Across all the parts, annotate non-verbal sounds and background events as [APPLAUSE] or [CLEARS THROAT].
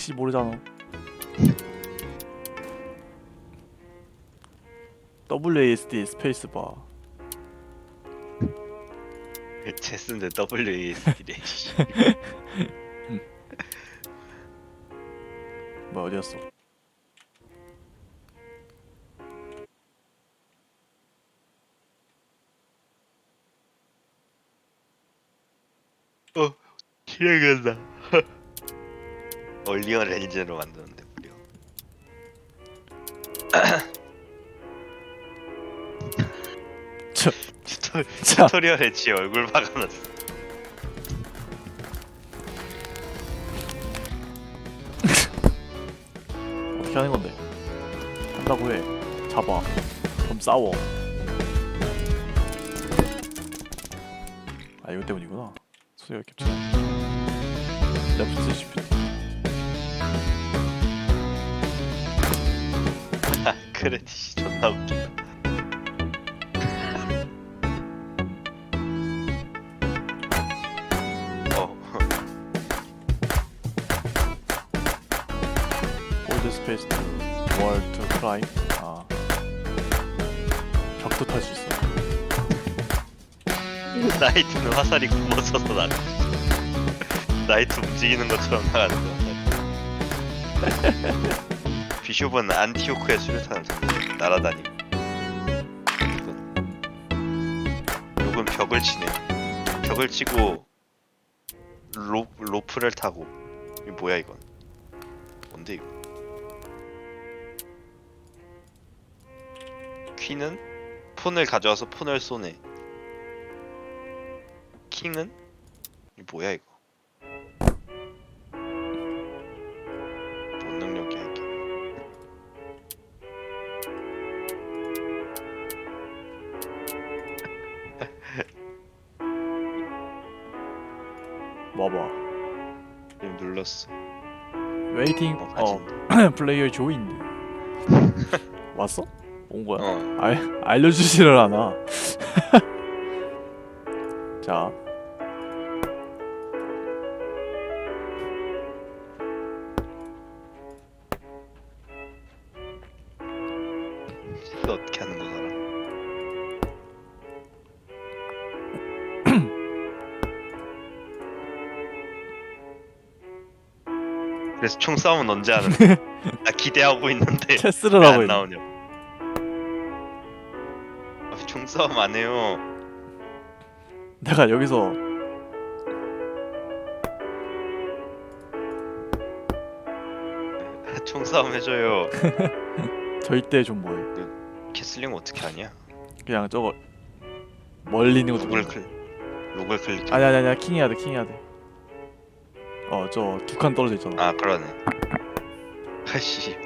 혹시 모르잖아. WASD 스페이스바. 제스인데 WASD래. 뭐 어디였어? 어, 기억난다. 얼리언 엔진으로 만드는데 무려. [LAUGHS] 저, 튜토, 자, 튜토리얼에 지 얼굴 박아놨어. [LAUGHS] 어떻게 하는 건데? 한다고 해. 잡아. 그럼 싸워. 아 이거 때문이구나. 소리가 겹쳐. 레프트 시프 크레딧이 존나 웃기다. 어, 홀드 스페이스 투 월투 클라임. 아. 벽도 탈 수 있어. 나이트는 화살이 굽어져서 나가. 나이트 움직이는 것처럼 나가는데. [LAUGHS] 비숍은 안티오크의 수류탄을 던져 날아다니고. 요건 벽을 치네. 벽을 치고 로 로프를 타고. 이거 뭐야 이건? 뭔데 이거? 퀸은 폰을 가져와서 폰을 쏘네. 킹은 이 뭐야 이거? 웨이팅. 어, 어. 가진. [CLEARS THROAT] 플레이어 조인. [LAUGHS] 왔어? 온 거야? 어. 알 알려주지를 않아. [LAUGHS] 자, 이거 어떻게 하는 거더 그래서 총 싸움은 언제 하는데? [LAUGHS] 나 기대하고 있는데 [LAUGHS] 체스를 왜 하고 안 있네. 나오냐? 아, 총 싸움 안 해요. 내가 여기서 총 싸움 해줘요. [LAUGHS] 절대 좀 뭐해. 캐슬링 어떻게 하냐? 그냥 저거 멀리 있는 거 로글 누르는 거. 클 로글 클릭. 아니 아니 아니야 킹 해야 돼, 킹 해야 돼. 어, 저 두 칸 떨어져 있잖아. 아 그러네. 아씨.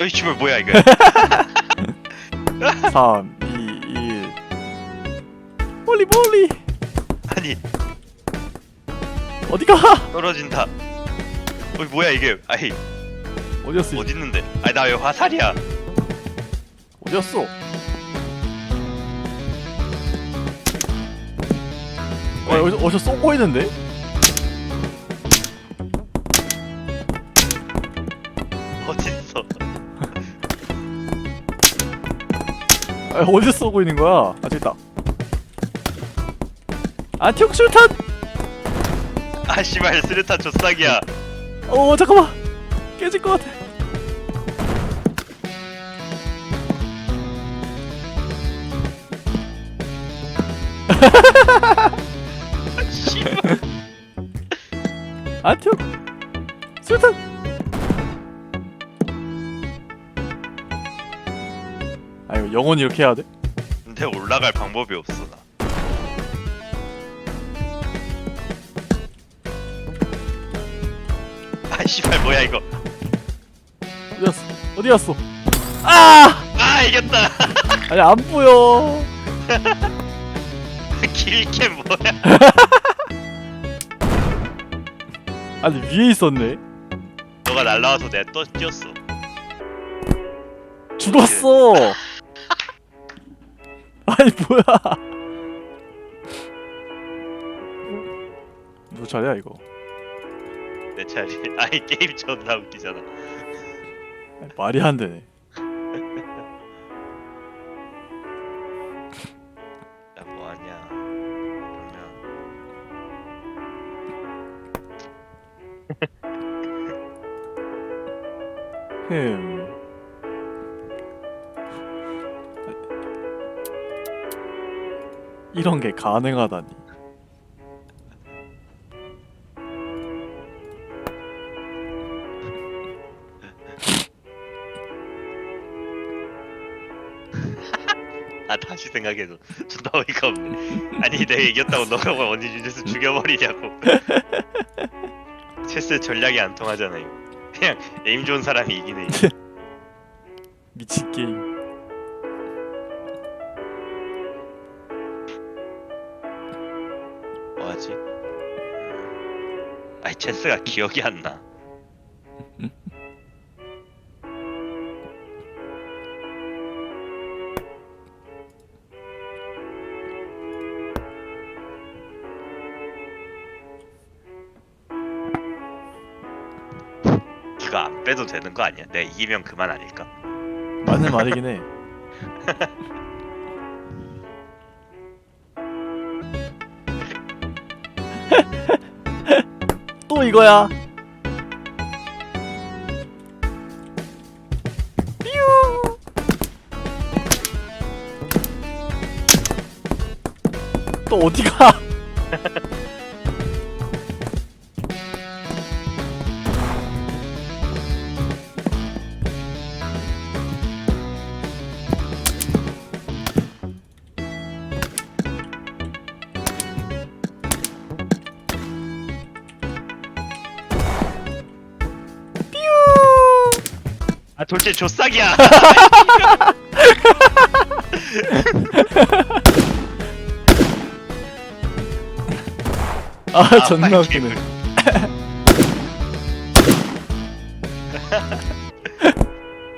어이 씨발 뭐야 이거? 3, 2, 1. 멀리 멀리. 아니 어디가? 떨어진다. 어이 뭐야 이게? 아이 어디였어? 어디 있는데? 아니 나 왜 화살이야? 어디였어? 어, 어디서, 어디서 쏘고 있는데? 어디 있어? 아, 어디서 쏘고 있는 거야? 아, 저기 있다. 안티옥 술탄! 아 씨발 스르탄 조싹이야. 어, 잠깐만! 깨질 것 같아. 안티옥! [LAUGHS] 술탄! 아, 이거 영원히 이렇게 해야 돼? 근데 올라갈 방법이 없어 씨발 뭐야 이거? 어디였어? 어디였어? 아! 아 이겼다. [LAUGHS] 아니, 안 보여. 길캠 뭐야? [LAUGHS] 아니, 위에 있었네. 너가 날라와서 내가 또 뛰었어. 죽었어. [LAUGHS] 아니 뭐야? 누구 차례야 이거? 내 차례. [LAUGHS] 아니 게임 존나 웃기잖아. 말이 안 되네. [LAUGHS] 나 뭐하냐? 그러면 흠. 이런 게 가능하다니. 아 다시 생각해도 [LAUGHS] 존나 어이가 없네. 아니 내가 이겼다고 너가 뭘 언제 주제에서 죽여버리냐고. [LAUGHS] 체스 전략이 안 통하잖아 이거. 그냥 에임 좋은 사람이 이기네. 이거. [LAUGHS] 미친 게임. 뭐하지? 아니 체스가 기억이 안 나. 되는 거 아니야? 내가 이기면 그만 아닐까? 맞는 말이긴 해. [LAUGHS] 또 이거야. 뾰. 또 어디가? 아 돌체 조싹이야. 아 존나. 웃기네.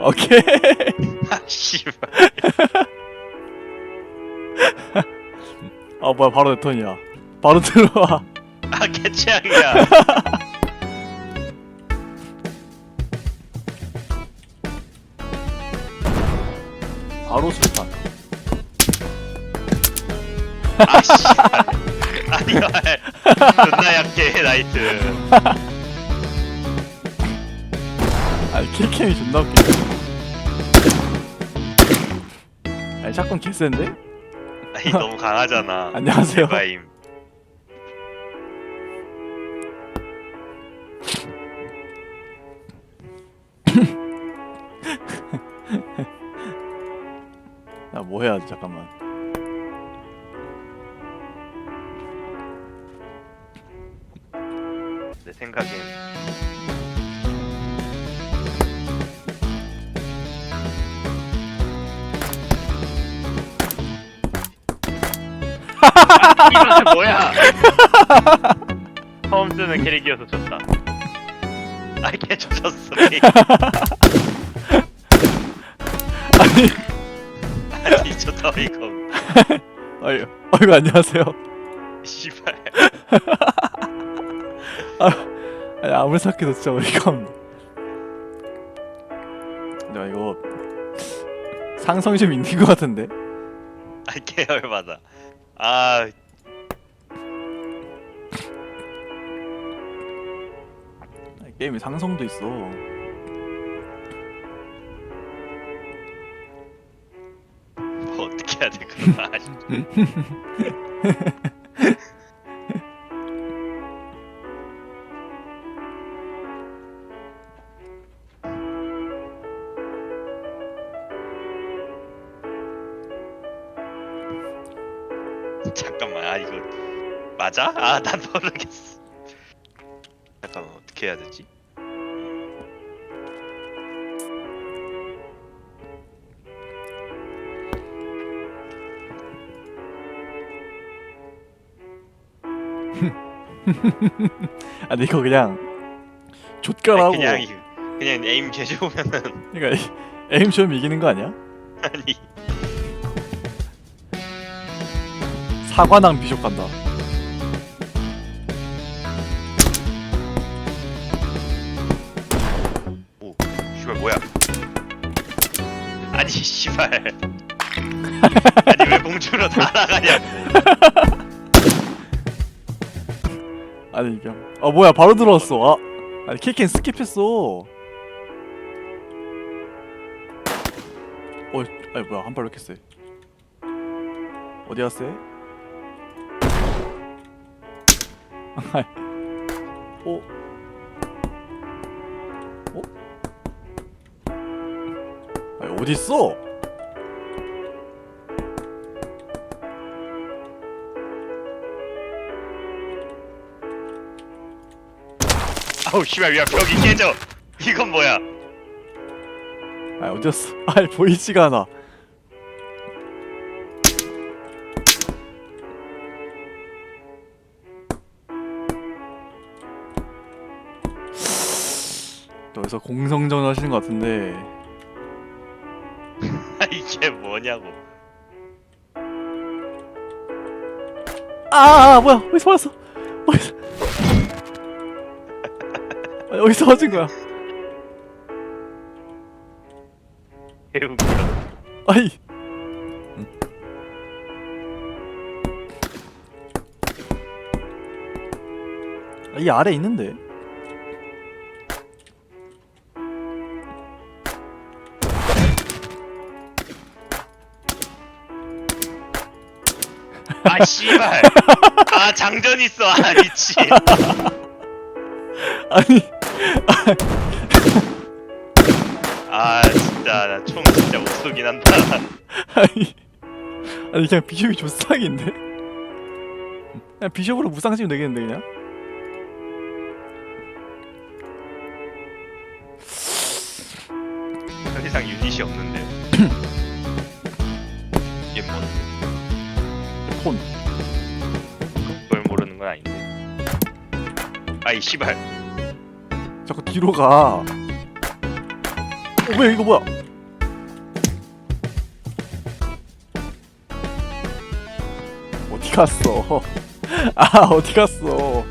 오케이. 아 씨발. 아 뭐야 바로 내 턴이야. 바로 들어와. 아 개최악이야. [LAUGHS] 바로 술탄. 아 씨발. 아니 말. 존나 약해 나이트. 아니 킬캠이 존나 웃기네. 아니 샷건 개센데? 아니 너무 강하잖아. [LAUGHS] 안녕하세요. 바임. [LAUGHS] 뭐 해야지 잠깐만. 내 생각엔 이건 뭐야? 처음 쓰는 캐릭이어서 졌다. 아개 졌어. [LAUGHS] 졌다 [LAUGHS] 이거. 아유 아이고 안녕하세요. 씨발. 아니 아무리 생각해도 진짜 어이가 없네. 내가 이거 상성심 있는 것 같은데? 아 계열받아. 아 아니, 게임에 상성도 있어. 돼 그런 거 아시? [LAUGHS] 잠깐만 아 이거 맞아? 아 난 모르겠어. 잠깐만 어떻게 해야 되지? [LAUGHS] 아 근데 이거 그냥 족가라고. 그냥 그냥 에임 개 좋으면은 그러니까 이- [LAUGHS] 에임 좀 이기는 거 아니야? [LAUGHS] 아니 사관왕 비숍 간다. 오 씨발 뭐야 아니 씨발 아니 왜 공중으로 날아가냐 아니 이게 아 뭐야 바로 들어왔어. 아 아니 키켄 스킵했어. 어 아니 뭐야 한발왜 이렇게 세? 세? 아이, 어? 어? 아니 어디 있어? 아우 씨발 야 벽이 깨져. 이건 뭐야? 아 어디였어? 아니 [LAUGHS] 보이지가 않아. 여기서 공성전 하시는 것 같은데. 아, [LAUGHS] 이게 뭐냐고. 아, 아 뭐야? 어디서 맞았어? 어디서 어디서 맞은 [LAUGHS] 거야. 개웃겨. 아이 아, 이 아래 있는데? 아 씨발. [LAUGHS] 아 장전 있어. 아 미친. [LAUGHS] 아니 아 진짜 나 총 진짜 못 쏘긴 한다. 아니 아니 그냥 비숍이 조상인데? 그냥 비숍으로 무상 치면 되겠는데 그냥? 더 이상 유닛이 없는데. [CLEARS THROAT] 이게 뭔 폰. 그걸 모르는 건 아닌데. 아이 씨발 자꾸 뒤로 가. 어, 왜 이거 뭐야? 어디 갔어? [LAUGHS] 아 어디 갔어?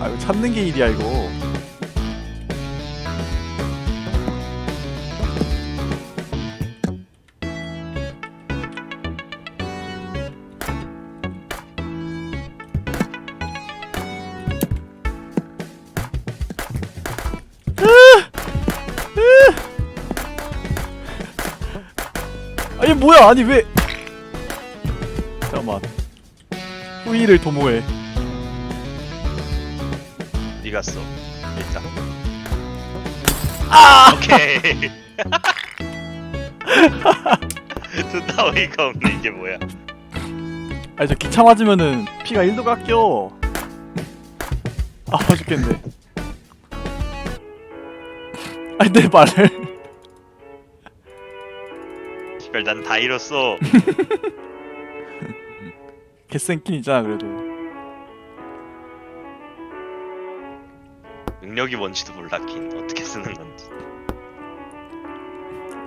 아 이거 찾는 게 일이야 이거. 아니 뭐야? 아니 왜? 잠깐만. 후이를 도모해. 어디 갔어 일단 아! 오케이 [LAUGHS] 존나 어이가 없네 이게 뭐야 아니 저 기차 맞으면은 피가 1도 깎여. 아파 죽겠네. 아니 내 말을. 씨발 난 다 잃었어 [LAUGHS] 개센긴 있잖아 그래도. 능력이 뭔지도 몰랐긴 어떻게 쓰는 건지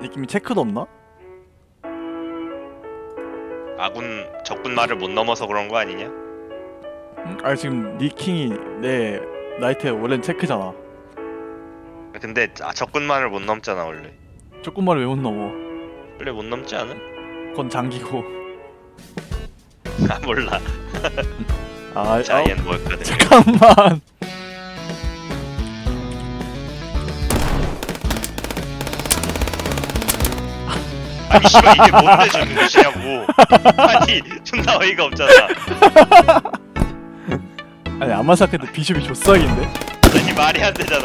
느낌이 체크도 없나? 아군 적군 말을 못 넘어서 그런 거 아니냐? 응? 아니 지금 니킹이 내 나이트에 원래는 체크잖아. 근데 아, 적군 말을 못 넘잖아 원래 조금만을 왜못 넘어? 원래 못 넘지 않아? 그건 장기고. [LAUGHS] 아 몰라 [LAUGHS] 아, 아 자이언 뭘까든 잠깐만. [LAUGHS] 아니 씨발 이게 뭔데 주는 것이냐고 아니 존나 어이가 없잖아 아니 아마 생각해도 비숍이 조싹인데? 아니 말이 안 되잖아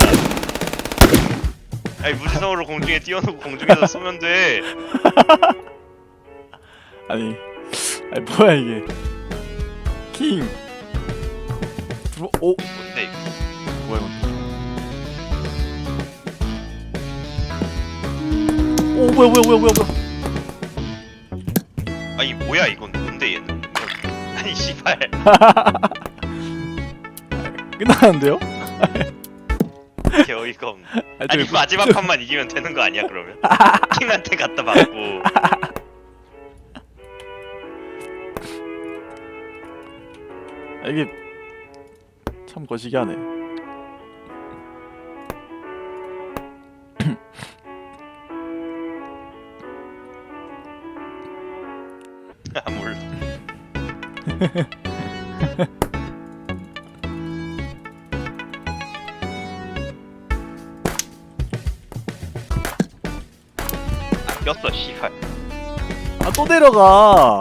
아니 무지성으로 공중에 띄워놓고 공중에서 쏘면 돼 [LAUGHS] 아니, 아니 뭐야 이게? 킹. 들어, 오, 뭔데 이거 뭐야 이건? 오 뭐야 뭐야 뭐야 뭐야 뭐야? 아니 뭐야 이건 뭔데 얘는 아니 아니 씨발 [LAUGHS] 끝나는데요? [LAUGHS] 개 어이가 없네 아니, 아니 마지막 판만 이기면 되는 거 아니야 그러면? [LAUGHS] 킹한테 갖다 맞고 아, 이게 참 거시기하네. [LAUGHS] 아몰 [LAUGHS] 꼈어 씨발 아 또 내려가.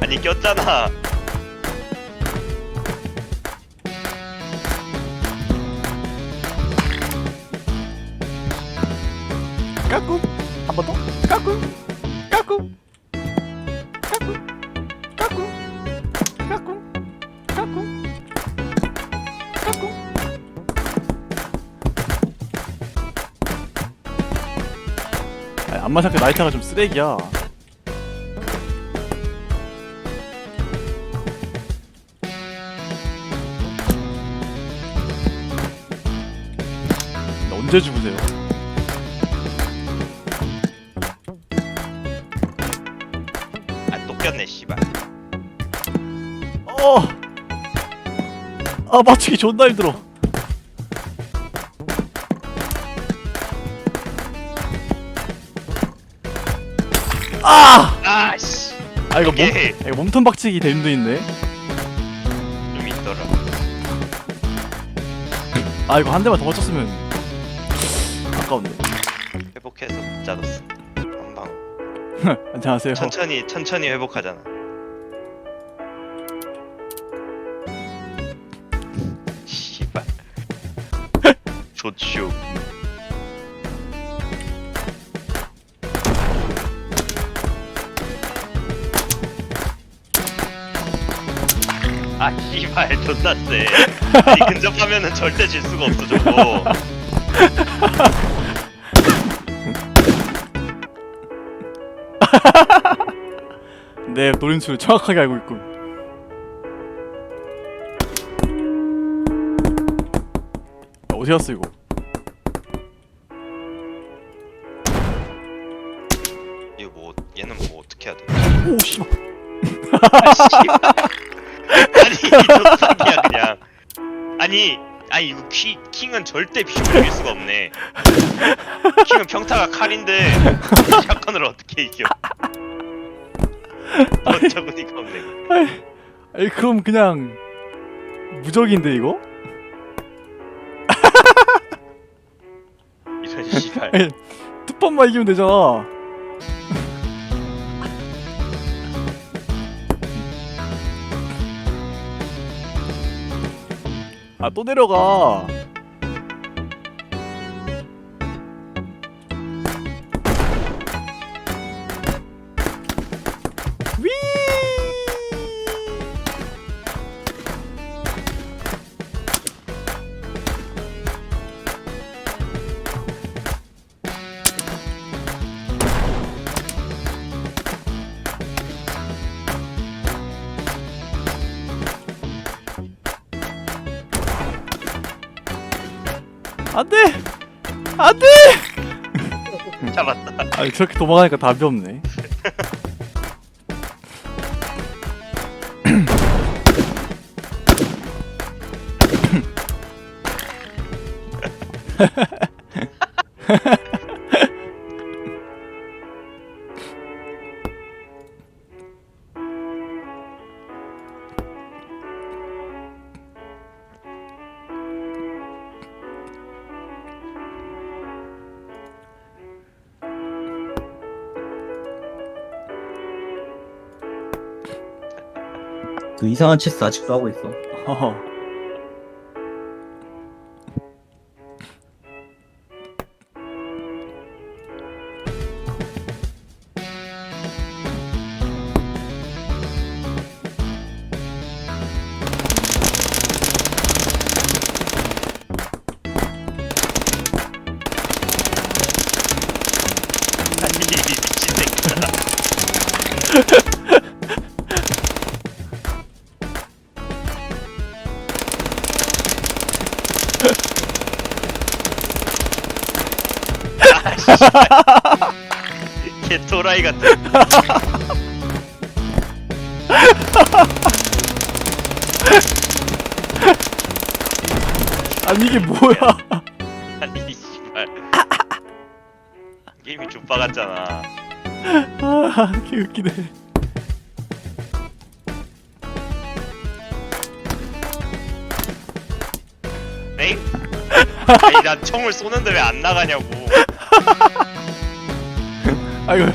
아니 꼈잖아 까꿍 한번 더. 생각 나이트가 좀 쓰레기야. 언제 죽으세요? 아 또 꼈네 씨발 어. 아 맞추기 존나 힘들어. 아 이거 몸 오케이. 이거 몸통 박치기 대림도 있네. 좀 있더라 아 이거 한 대만 더 맞췄으면 아까운데. 회복해서 못 잡았어 한방 [LAUGHS] 안녕하세요. 천천히 천천히 회복하잖아 존나 세 아니 근접하면은 절대 질 수가 없어 저거 [LAUGHS] 내 노림수를 정확하게 알고 있군. 야, 어디 갔어 이거? 이거 뭐 얘는 뭐 어떻게 해야 돼 오 씨발. 아. [LAUGHS] 아니 그냥 아니 아니 이거 키, 킹은 절대 비숍을 이길 수가 없네 킹은 평타가 칼인데 샷건을 어떻게 이겨 어처구니가 없네 아이 그럼 그냥 무적인데 이거? 이런 씨발 아니, 두 번만 이기면 되잖아. 아 또 내려가. 아니 저렇게 도망가니까 답이 없네. [LAUGHS] 그 이상한 체스 아직도 하고 있어. 허허. 웃기네. 에이? 아니 난 총을 쏘는데 왜 안 나가냐고. 아이고,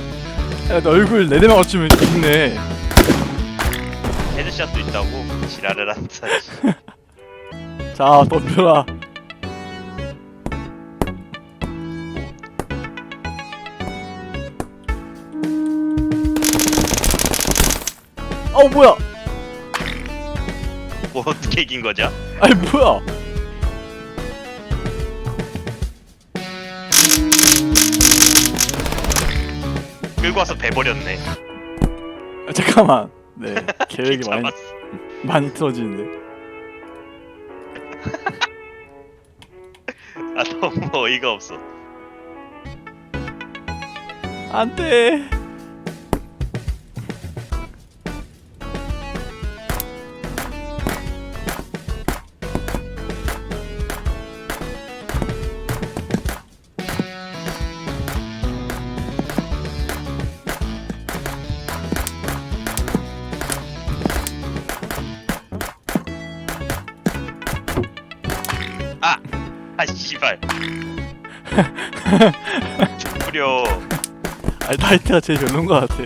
야, 너 얼굴 네 대만 맞추면 죽네. 헤드샷도 있다고 지랄을 한다. 씨. [LAUGHS] 자, 덤벼라. 어 뭐야? [LAUGHS] 뭐 어떻게 이긴 거죠? 아니 뭐야? 끌고 와서 배버렸네. 아, 잠깐만. 네, [LAUGHS] 계획이 많이 잡았어. 많이 틀어지는데. [LAUGHS] 아 너무 어이가 없어. 안 돼. 부려. 아니 나이트가 제일 별론 것 같아.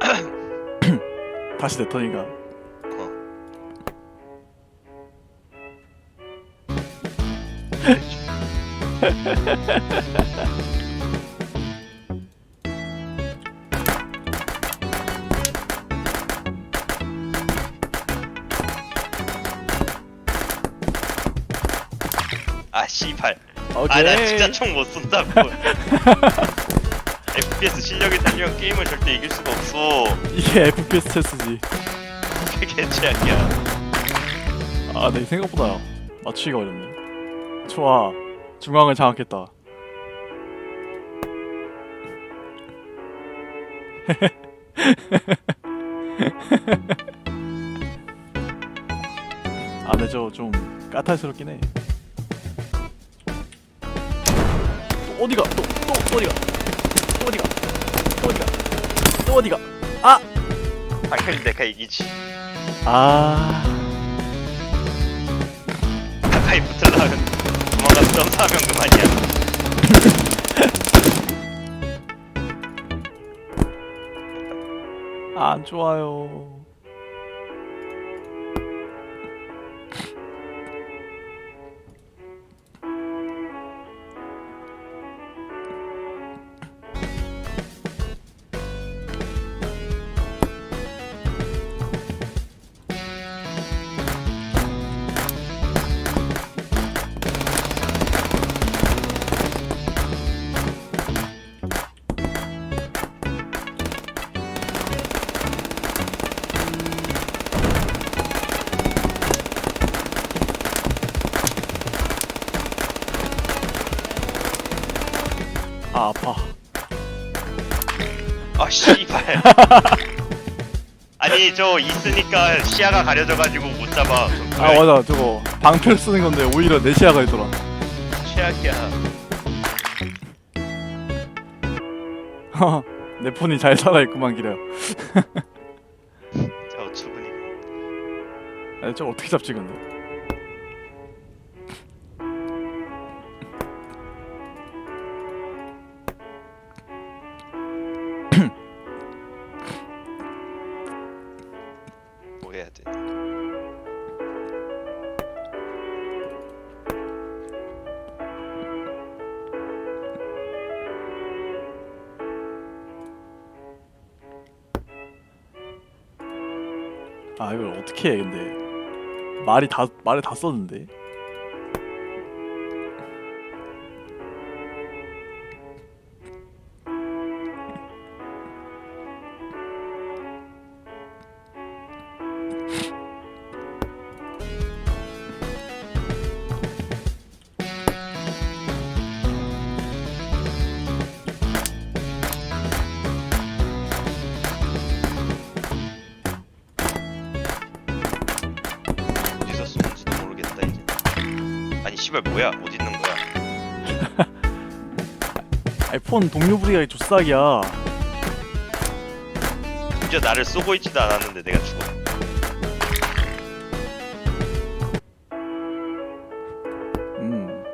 [COUGHS] 다시 내 턴인가? [LAUGHS] 씨발. 아 나 진짜 총 못 쏜다고. [LAUGHS] FPS 실력이 딸리면 게임을 절대 이길 수가 없어. 이게 FPS 체스지. 그게 최악이야. 아, 내 생각보다 맞추기가 어렵네. 좋아. 중앙을 장악했다. [LAUGHS] 아, 근데 저좀 까탈스럽긴 해. 어디가? 또, 또, 또 어디가? 또 어디가? 또 어디가? 또 어디가? 아! 당연히 내가 이기지. 아. 가까이 붙으려면 도망가서 점사하면 그만이야. 안 좋아요. 아 씨발. 아니 저 있으니까 시야가 가려져가지고 못 잡아. 아 맞아 저거 방패를 쓰는 건데 오히려 내 시야가 있더라. 최악이야. [LAUGHS] 내 폰이 잘 살아 있구만 기려. 저 어처구니. 아니 저 어떻게 잡지 근데? 아 이걸 어떻게 해 근데? 말이 다 말을 다 썼는데. 이폰 동료 부리가 조싹이야. 심지어 나를 쏘고 있지도 않았는데 내가 죽어. 음.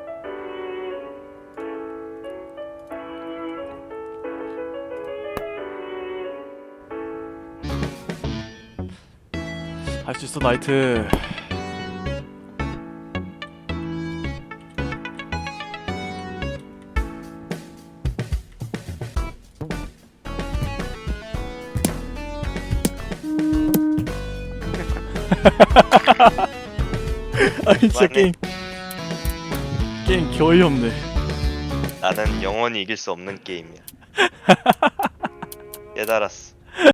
할 수 있어 나이트 진짜. 게임. 게임 겨이 없네. 나는 영원히 이길 수 없는 게임이야. [LAUGHS] 깨달았어